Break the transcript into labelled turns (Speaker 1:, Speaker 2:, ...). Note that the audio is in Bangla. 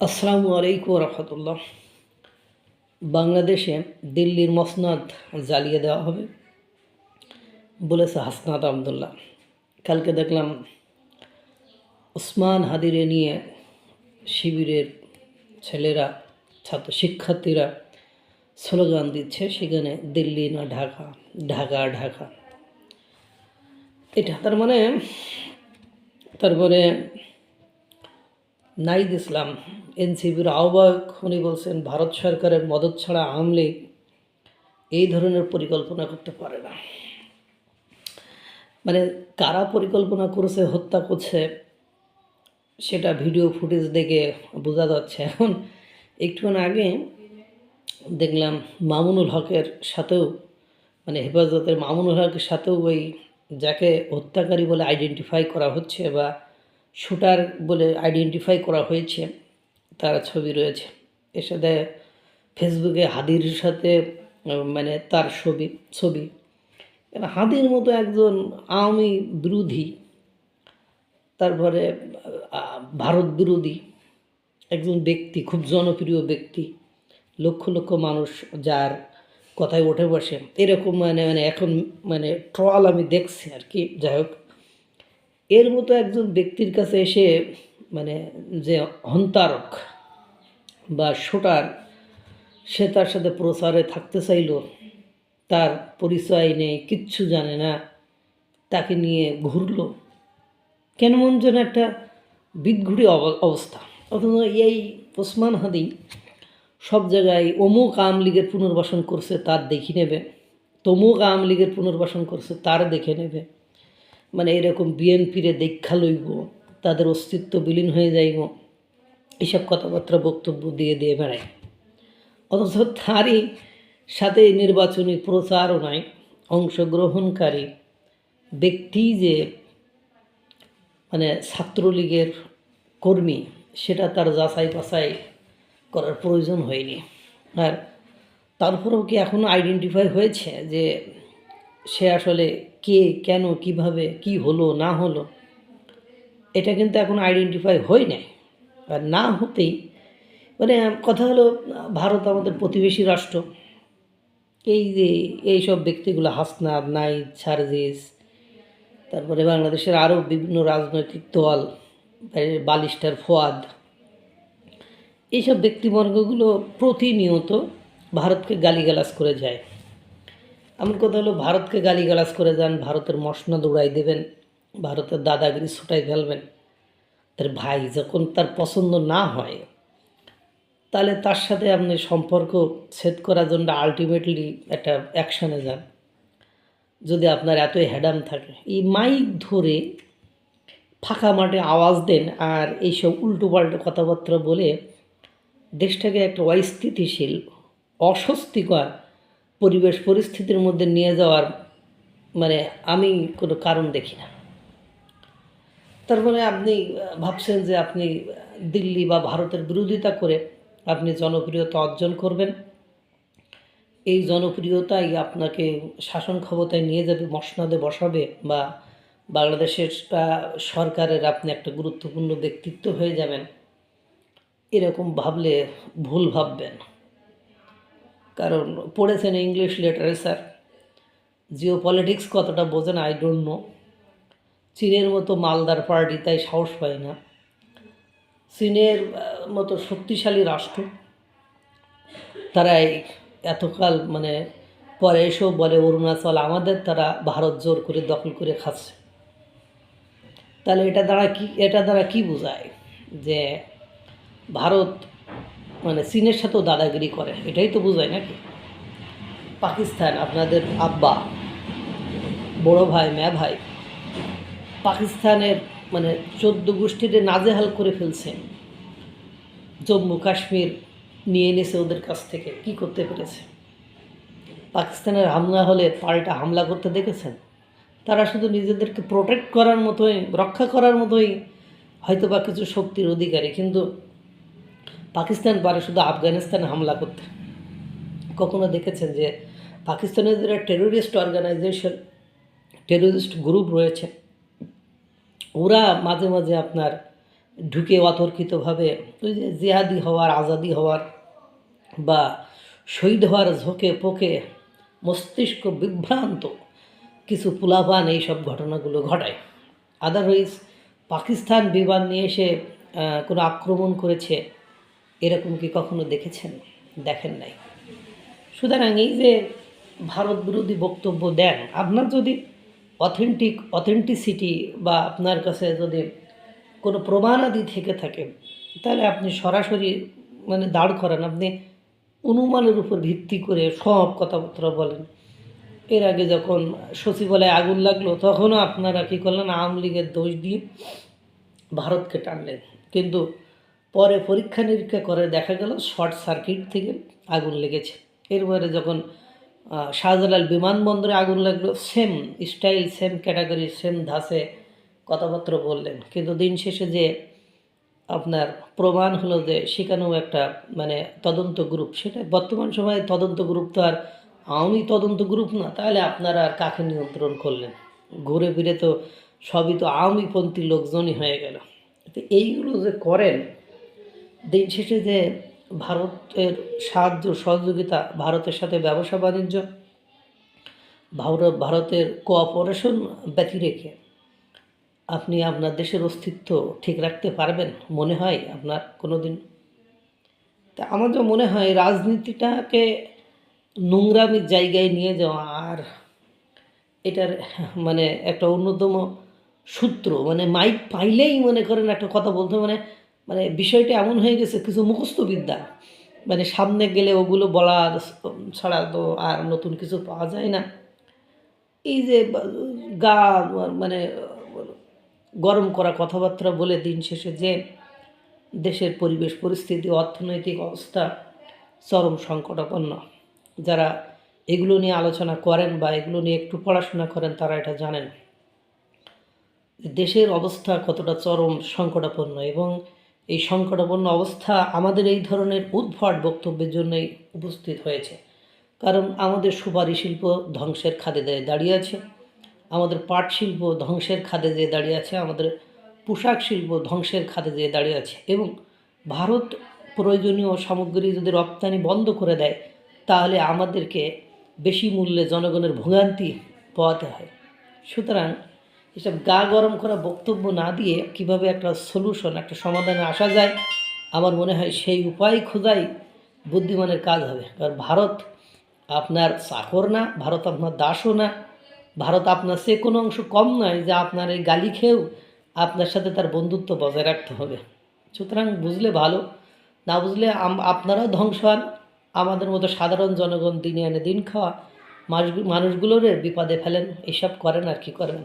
Speaker 1: আসসালামু আলাইকুম রহমতুল্লাহ বাংলাদেশে দিল্লির মসনাদ জ্বালিয়ে দেওয়া হবে বলেছে হাসনাত আবদুল্লাহ। কালকে দেখলাম ওসমান হাদিরে নিয়ে শিবিরের ছেলেরা, ছাত্র শিক্ষার্থীরা স্লোগান দিচ্ছে, সেখানে দিল্লি না ঢাকা ঢাকা ঢাকা। এটা তার মানে তারপরে নাইদ ইসলাম, এনসিপির আহ্বায়ক, উনি বলছেন, ভারত সরকারের মদত ছাড়া আওয়ামী লীগ এই ধরনের পরিকল্পনা করতে পারে না। মানে কারা পরিকল্পনা করেছে, হত্যা করছে, সেটা ভিডিও ফুটেজ দেখে বোঝা যাচ্ছে। এখন একটুক্ষণ আগে দেখলাম মামুনুল হকের সাথেও মানে হেফাজতের মামুনুল হকের সাথেও ওই যাকে হত্যাকারী বলে আইডেন্টিফাই করা হচ্ছে বা শুটার বলে আইডেন্টিফাই করা হয়েছে, তার ছবি রয়েছে। এর সাথে ফেসবুকে হাদির সাথে মানে তার ছবি ছবি। হাদির মতো একজন আওয়ামী বিরোধী, তারপরে ভারত বিরোধী, একজন ব্যক্তি, খুব জনপ্রিয় ব্যক্তি, লক্ষ লক্ষ মানুষ যার কথায় উঠে বসে। এরকম মানে মানে এখন মানে ট্রল আমি দেখছি আর কি, যাই হোক। এর মতো একজন ব্যক্তির কাছে এসে মানে যে হন্তারক বা শোটার, সে তার সাথে প্রচারে থাকতে চাইল, তার পরিচয় নেই, কিচ্ছু জানে না, তাকে নিয়ে ঘুরল। কেন মন যেন একটা বিদঘুটি অব- অবস্থা। অথচ এই ওসমান হাদি সব জায়গায় অমুক আওয়ামী লীগের পুনর্বাসন করছে, তার দেখি নেবে। তমুক আওয়ামী লীগের পুনর্বাসন করছে, তার দেখে নেবে। মানে এরকম বিএনপিরে দীক্ষা লইব, তাদের অস্তিত্ব বিলীন হয়ে যাইব, এসব কথাবার্তা বক্তব্য দিয়ে দিয়ে বেড়ায়। অথচ তারই সাথে নির্বাচনী প্রচারণায় অংশগ্রহণকারী ব্যক্তি যে মানে ছাত্রলীগের কর্মী, সেটা তার যাচাই বাছাই করার প্রয়োজন হয়নি। আর তারপরেও কি এখনও আইডেন্টিফাই হয়েছে যে সে আসলে কে, কেন, কীভাবে, কি হলো, না হলো, এটা কিন্তু এখন আইডেন্টিফাই হয় নাই। আর না হতেই মানে কথা হলো, ভারত আমাদের প্রতিবেশী রাষ্ট্র। এই যে এইসব ব্যক্তিগুলো হাসনাদ নাইদ, সার্জিস, তারপরে বাংলাদেশের আরও বিভিন্ন রাজনৈতিক দল বালিস্টার ফোয়াদ, এইসব ব্যক্তিবর্গগুলো প্রতিনিয়ত ভারতকে গালিগালাজ করে যায়। এমন কথা হলো, ভারতকে গালিগালাজ করে যান, ভারতের মশনা দৌড়াই দেবেন, ভারতের দাদাগিরি ছুটাই ফেলবেন। তার ভাই যখন তার পছন্দ না হয়, তাহলে তার সাথে আপনি সম্পর্ক ছেদ করার জন্য আলটিমেটলি একটা অ্যাকশানে যান। যদি আপনার এতই হ্যাডাম থাকে। এই মাইক ধরে ফাঁকা মাঠে আওয়াজ দেন আর এইসব উল্টো পাল্টো কথাবার্তা বলে দেশটাকে একটা অস্থিতিশীল, অস্বস্তিকর পরিবেশ, পরিস্থিতির মধ্যে নিয়ে যাওয়ার মানে আমি কোনো কারণ দেখি না। তারপরে আপনি ভাবছেন যে আপনি দিল্লি বা ভারতের বিরোধিতা করে আপনি জনপ্রিয়তা অর্জন করবেন। এই জনপ্রিয়তাই আপনাকে শাসন ক্ষমতায় নিয়ে যাবে, মসনাদে বসাবে বা বাংলাদেশের সরকারের আপনি একটা গুরুত্বপূর্ণ ব্যক্তিত্ব হয়ে যাবেন। এরকম ভাবলে ভুল ভাববেন। কারণ পড়েছেন ইংলিশ লিটারেচার জিও পলিটিক্স কতটা বোঝেন আই ডোন্ট নো চীনের মতো মালদার পার্টি তাই সাহস পায় না। চীনের মতো শক্তিশালী রাষ্ট্র। তারাই এতকাল মানে পরে এসেও বলে, অরুণাচল আমাদের, তারা ভারত জোর করে দখল করে খাচ্ছে। তাহলে এটা দ্বারা কি, এটা দ্বারা কি বোঝায় যে ভারত মানে চীনের সাথেও দাদাগিরি করে, এটাই তো বোঝায় নাকি? পাকিস্তান, আপনাদের আব্বা, বড় ভাই, ম্যা ভাই, পাকিস্তানের মানে চোদ্দ গোষ্ঠীতে নাজেহাল করে ফেলছে। জম্মু কাশ্মীর নিয়ে এনেছে ওদের কাছ থেকে, কি করতে পেরেছে? পাকিস্তানের হামলা হলে পাল্টা হামলা করতে দেখেছেন? তারা শুধু নিজেদেরকে প্রোটেক্ট করার মতোই, রক্ষা করার মতোই হয়তো বা কিছু শক্তির অধিকারী, কিন্তু পাকিস্তান পারে শুধু আফগানিস্তানে হামলা করতে। কখনো দেখেছেন যে পাকিস্তানের যারা টেরোরিস্ট অর্গানাইজেশন টেরোরিস্ট গ্রুপ রয়েছে। ওরা মাঝে মাঝে আপনার ঢুকে অতর্কিতভাবে ওই যে জেহাদি হওয়ার, আজাদি হওয়ার বা শহীদ হওয়ার ঝোঁকে পোকে মস্তিষ্ক বিভ্রান্ত কিছু পুলাপান এইসব ঘটনাগুলো ঘটায়। আদারওয়াইজ পাকিস্তান বিমান নিয়ে এসে কোনো আক্রমণ করেছে এরকম কি কখনো দেখেছেন? দেখেন নাই। সুতরাং এই যে ভারত বিরোধী বক্তব্য দেন, আপনার যদি অথেন্টিক অথেন্টিসিটি বা আপনার কাছে যদি কোনো প্রমাণাদি থেকে থাকে, তাহলে আপনি সরাসরি মানে দাঁড় করেন। আপনি অনুমানের উপর ভিত্তি করে সব কথাবার্তা বলেন। এর আগে যখন সচিবালয়ে আগুন লাগল, তখনও আপনারা কী করলেন? আওয়ামী লীগের দোষ দিয়ে ভারতকে টানলেন। কিন্তু পরে পরীক্ষা নিরীক্ষা করে দেখা গেল শর্ট সার্কিট থেকে আগুন লেগেছে। এরপরে যখন শাহজালাল বিমানবন্দরে আগুন লাগল same style same category same ধাসে কথাবার্তা বললেন। কিন্তু দিন শেষে যে আপনার প্রমাণ হলো যে সেখানেও একটা মানে তদন্ত গ্রুপ সেটা বর্তমান সময়ে তদন্ত গ্রুপ তো আর আওয়ামী তদন্ত গ্রুপ না, তাহলে আপনারা আর কাকে নিয়ন্ত্রণ করলেন? ঘুরে ফিরে তো সবই তো আওয়ামীপন্থী লোকজনই হয়ে গেল। তো এইগুলো যে করেন দিন শেষে যে ভারতের সাহায্য, সহযোগিতা, ভারতের সাথে ব্যবসা বাণিজ্য, ভারত, ভারতের কোঅপারেশন ব্যতি রেখে আপনি আপনার দেশের অস্তিত্ব ঠিক রাখতে পারবেন মনে হয় আপনার কোনো দিন তা আমার যা মনে হয়, রাজনীতিটাকে নোংরামির জায়গায় নিয়ে যাওয়া আর এটার মানে একটা অন্যতম সূত্র মানে মাইক পাইলেই মনে করেন একটা কথা বলতে মানে মানে বিষয়টা এমন হয়ে গেছে, কিছু মুখস্থ বিদ্যা। মানে সামনে গেলে ওগুলো বলার ছাড়া তো আর নতুন কিছু পাওয়া যায় না। এই যে গা মানে গরম করা কথাবার্তা বলে দিন শেষে যে দেশের পরিবেশ, পরিস্থিতি, অর্থনৈতিক অবস্থা চরম সংকটাপন্ন। যারা এগুলো নিয়ে আলোচনা করেন বা এগুলো নিয়ে একটু পড়াশোনা করেন তারা এটা জানেন। দেশের অবস্থা কতটা চরম সংকটাপন্ন এবং এই সংকটাপন্ন অবস্থা আমাদের এই ধরনের উদ্ভট বক্তব্যের জন্যই উপস্থিত হয়েছে। কারণ আমাদের সুপারি শিল্প ধ্বংসের খাদে দিয়ে দাঁড়িয়ে আছে, আমাদের পাট শিল্প ধ্বংসের খাদে যেয়ে দাঁড়িয়ে আছে, আমাদের পোশাক শিল্প ধ্বংসের খাদে যেয়ে দাঁড়িয়ে আছে এবং ভারত প্রয়োজনীয় সামগ্রী যদি রপ্তানি বন্ধ করে দেয়, তাহলে আমাদেরকে বেশি মূল্যে জনগণের ভোগান্তি পোয়াতে হয়। সুতরাং এসব গা গরম করা বক্তব্য না দিয়ে কীভাবে একটা সলিউশন একটা সমাধানে আসা যায়, আমার মনে হয় সেই উপায় খোঁজাই বুদ্ধিমানের কাজ হবে। কারণ ভারত আপনার চাকর না, ভারত আপনার দাসও না, ভারত আপনার সে কোনো অংশ কম নয় যে আপনার এই গালি খেয়েও আপনার সাথে তার বন্ধুত্ব বজায় রাখতে হবে। সুতরাং বুঝলে ভালো, না বুঝলে আপনারাও ধ্বংস হন। আমাদের মতো সাধারণ জনগণ দিনে আনে দিন খাওয়া, মানুষ- মানুষগুলোরে বিপদে ফেলেন, এসব করেন আর কি করেন।